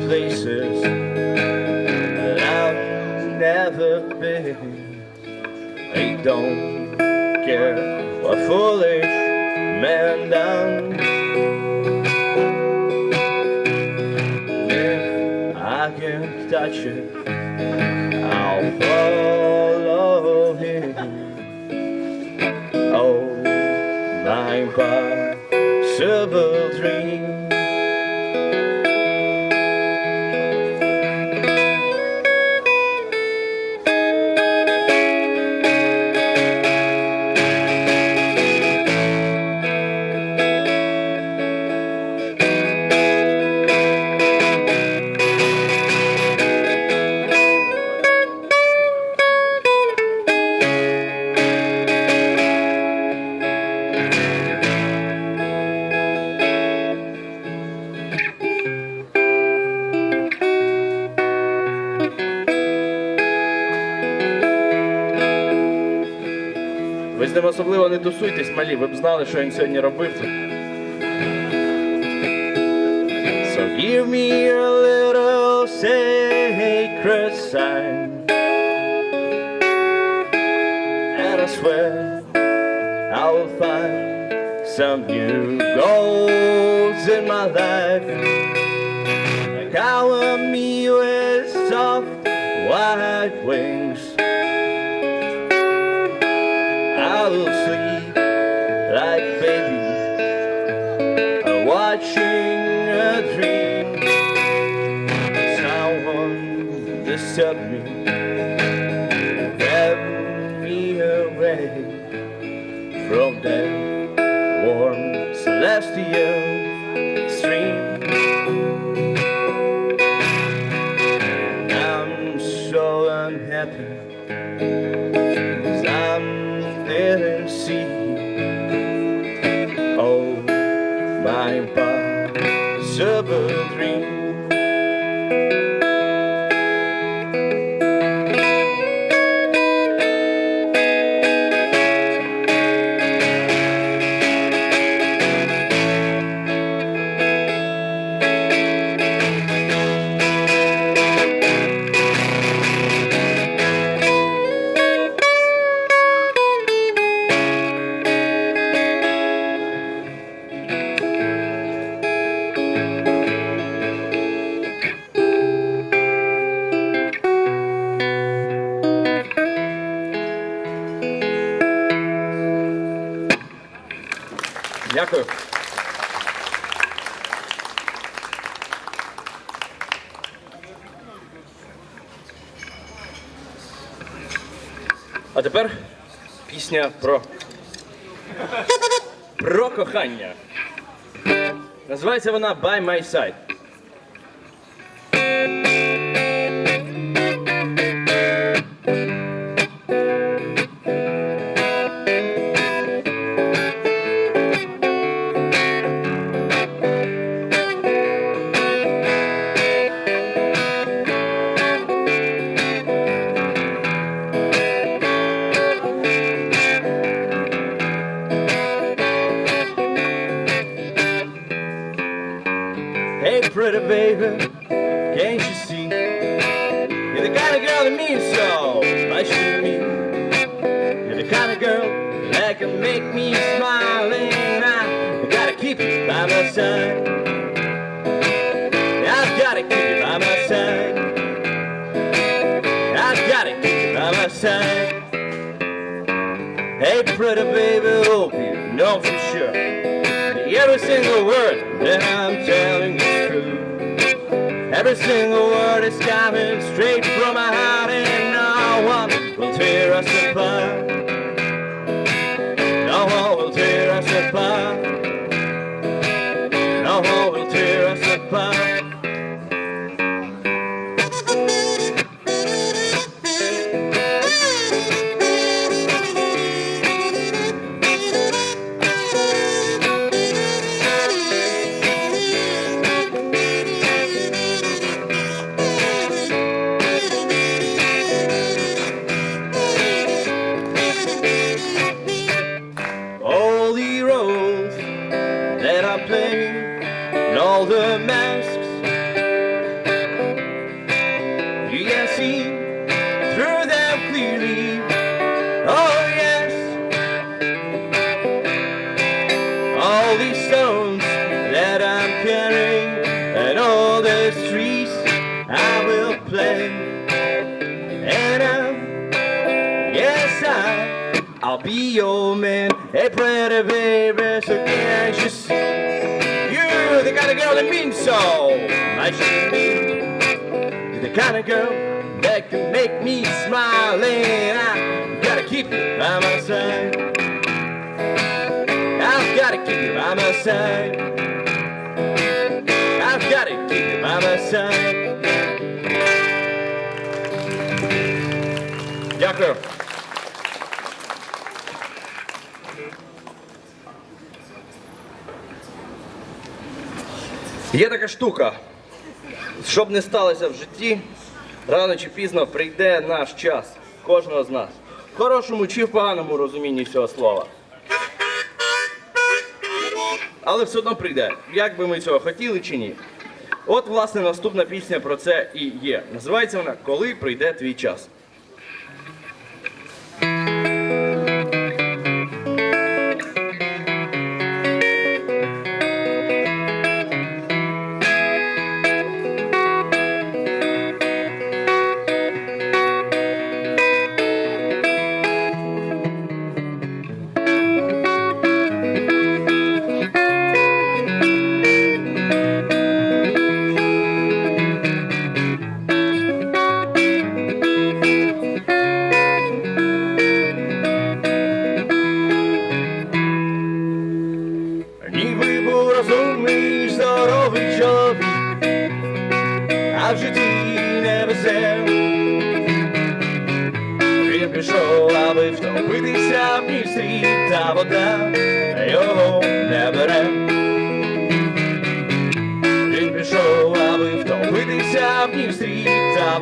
places that I've never been. I don't care what foolish man done. If I can touch it, I'll follow him. Oh, my impossible dream. тусуйтесь, малі, ви б знали, що він сьогодні робив. So give me a little sacred sign And I swear I will find some new goals in my life Cover me with soft white wings I will sleep like baby, uh, watching a dream. Someone disturb пісня про. Про кохання. Називається вона By My Side. Gotta by my side. Hey, pretty baby, hope you know for sure. Every single word that I'm telling is true. Every single word is coming straight from my heart, and no one will tear us apart. All the masks. You can see through them clearly. Oh yes, all these stones that I'm carrying and all the trees I will plant. And I'm, yes I, I'll be your man. Hey pretty baby, so doll. Imagine you're the kind of girl that can make me smile, and I gotta keep you by my side. I've gotta keep you by my side. I've gotta keep you by my side. Yeah, girl. Є така штука. Щоб не сталося в житті, рано чи пізно прийде наш час кожного з нас. В хорошому чи в поганому розумінні цього слова. Але все одно прийде, як би ми цього хотіли чи ні. От, власне, наступна пісня про це і є. Називається вона Коли прийде твій час.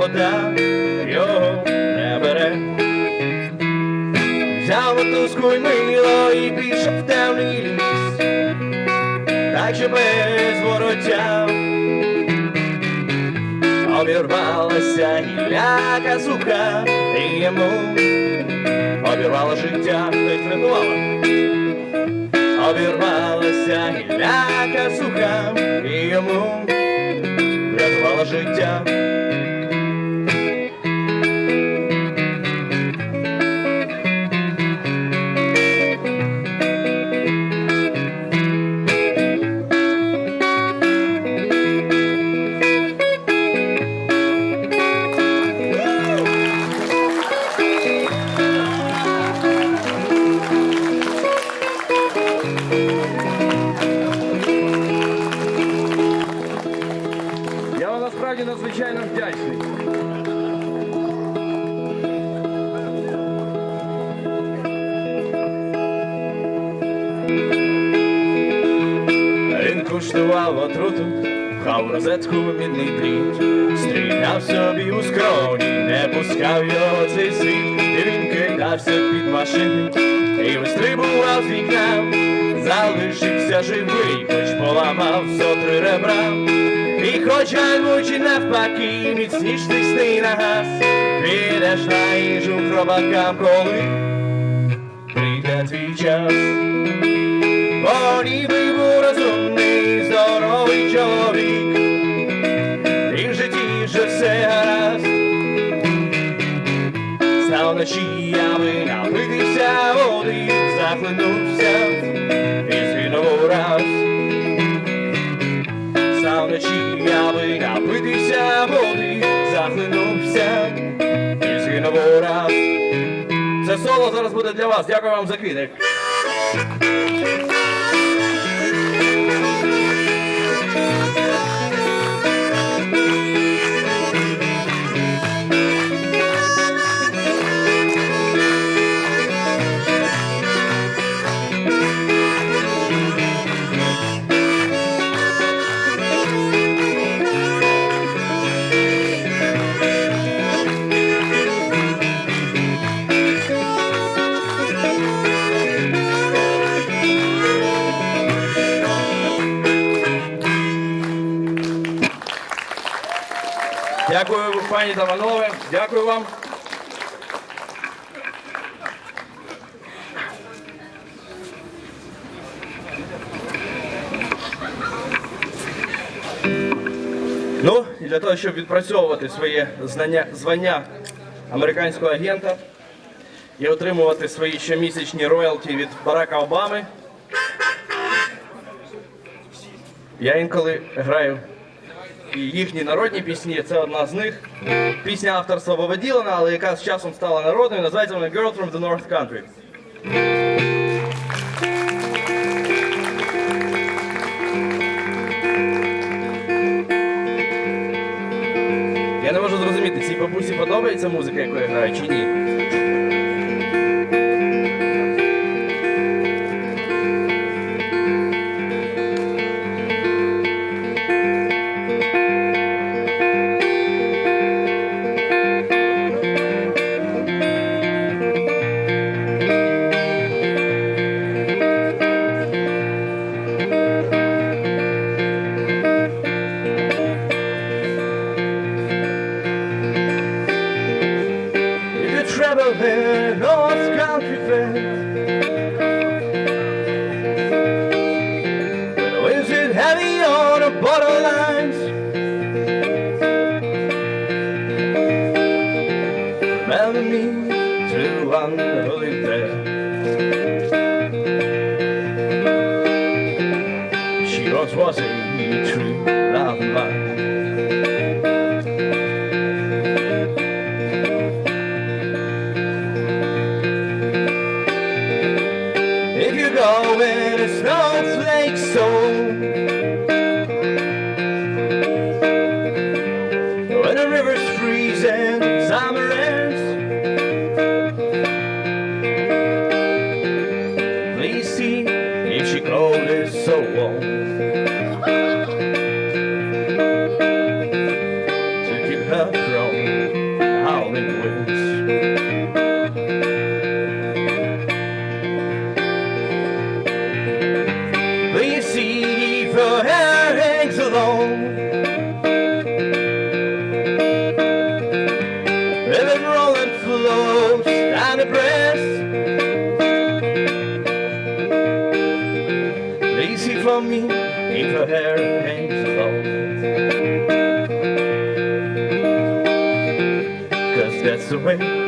Вода його не бере. Взяв мотузку й мило і пішов в темний ліс, так що без вороття обірвалася гілляка сука, і йому обірвало життя, хтось врятувала. Обірвалася гілляка сука, і йому врятувало життя. В мідний дріт, стріляв собі у скроні, не пускав його цей світ, і він кидався під машини і вистрибував з вікна, залишився живий, хоч поламав зо три ребра. І хоч альмучі навпаки, міцніш тисни на газ, підеш на їжу хробакам, коли Зараз буде для вас. Дякую вам за квіти. Пані та панове. Дякую вам. Ну, і для того, щоб відпрацьовувати своє знання, звання американського агента і отримувати свої щомісячні роялті від Барака Обами, я інколи граю і їхні народні пісні. Це одна з них. Пісня авторства Боба Ділана, але яка з часом стала народною, називається вона Girl from the North Country. Я не можу зрозуміти, цій бабусі подобається музика, яку я граю, чи ні. never been, nós cá tu fair. roll is so on. 为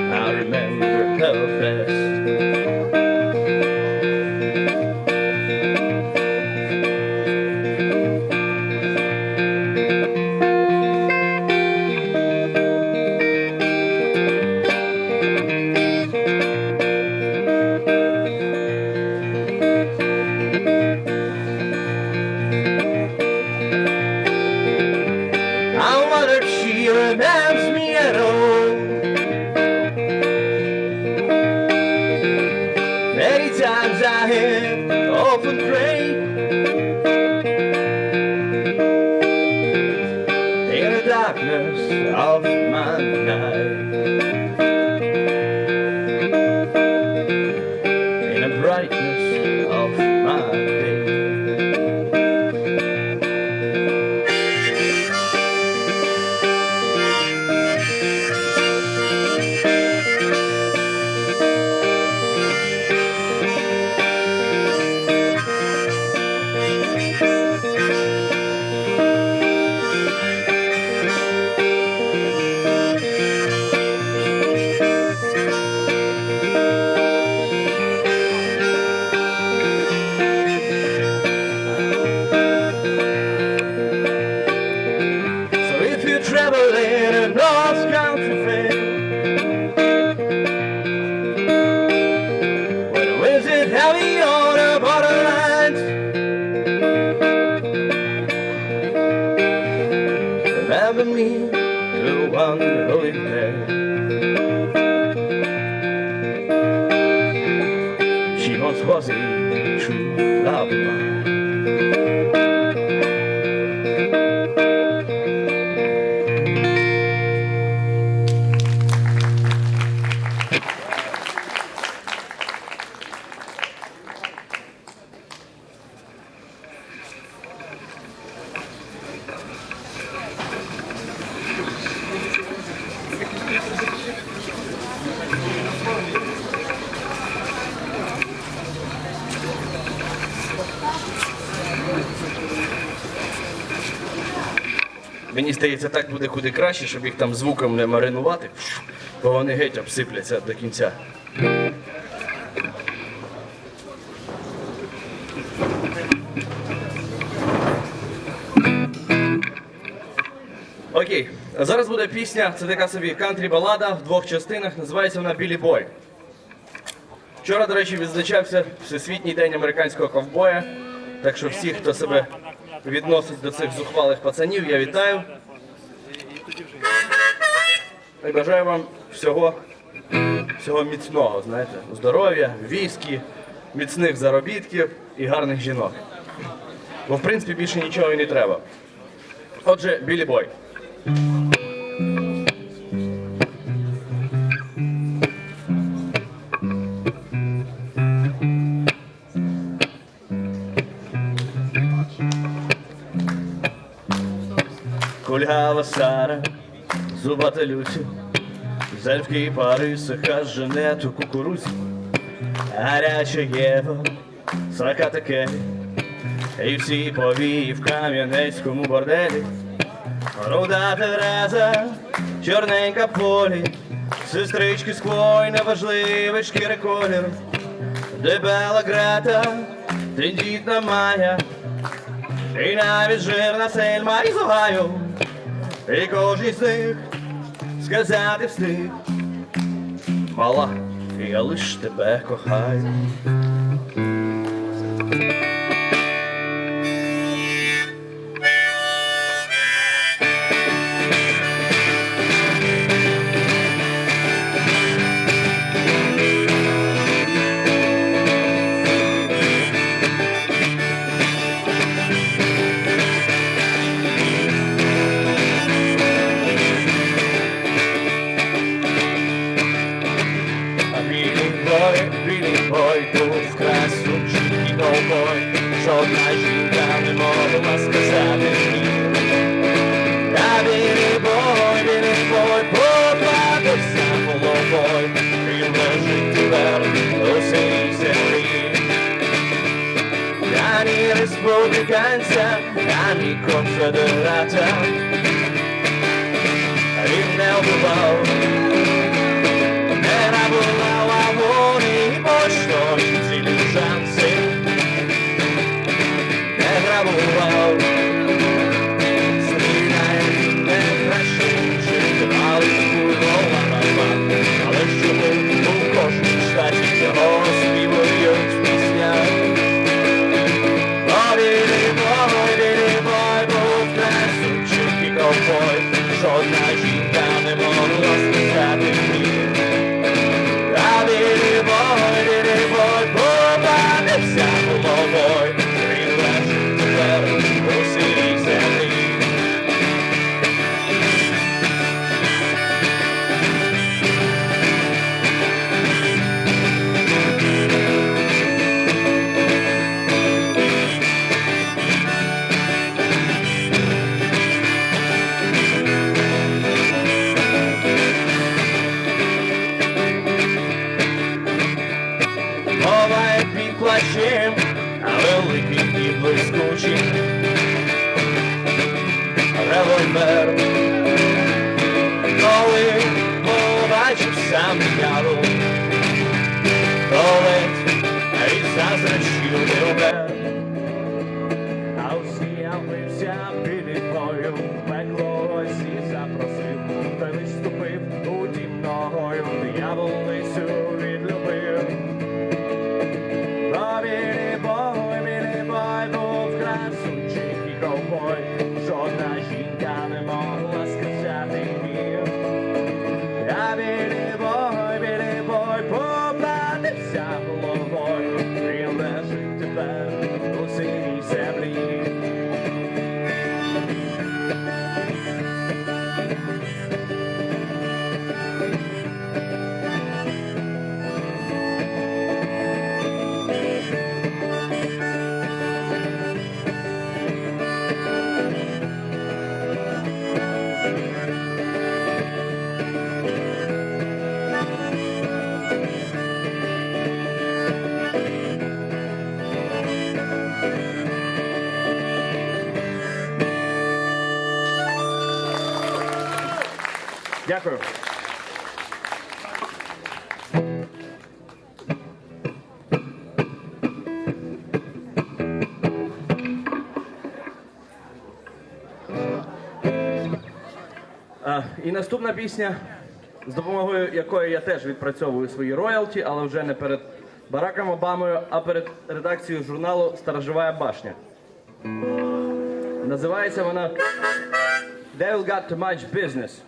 was a true love буде куди краще, щоб їх там звуком не маринувати, бо вони геть обсипляться до кінця. Окей, зараз буде пісня, це така собі кантрі-балада в двох частинах, називається вона Білі Бой. Вчора, до речі, відзначався Всесвітній день американського ковбоя. Так що всіх, хто себе відносить до цих зухвалих пацанів, я вітаю. Бажаю вам всього, всього міцного, знаєте, здоров'я, віскі, міцних заробітків і гарних жінок. Бо в принципі більше нічого і не треба. Отже, Білі Бой. Кульгава Сара, зубата Люся, Зельфки пари сиха жене ту кукурузі, гаряча Єва, срака таке, і всі повії в кам'янецькому борделі. Руда Тереза, чорненька полі, сестрички сквой, неважливий шкіри колір, дебела Грета, тендітна Майя, і навіть жирна сельма із Огайо, і кожен з них сказати встиг. Мала, я лиш тебе кохаю. І Дякую. І наступна пісня, з допомогою якої я теж відпрацьовую свої роялті, але вже не перед Бараком Обамою, а перед редакцією журналу Сторожова башня. Називається вона Devil Got Too Much Business.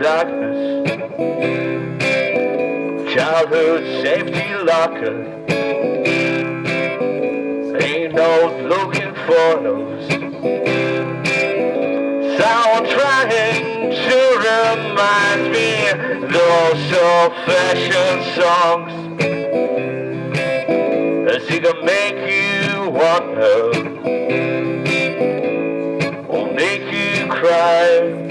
Darkness. Childhood safety locker. Ain't no looking for those. Someone trying to remind me Those old-fashioned songs. As he can make you wonder. Or make you cry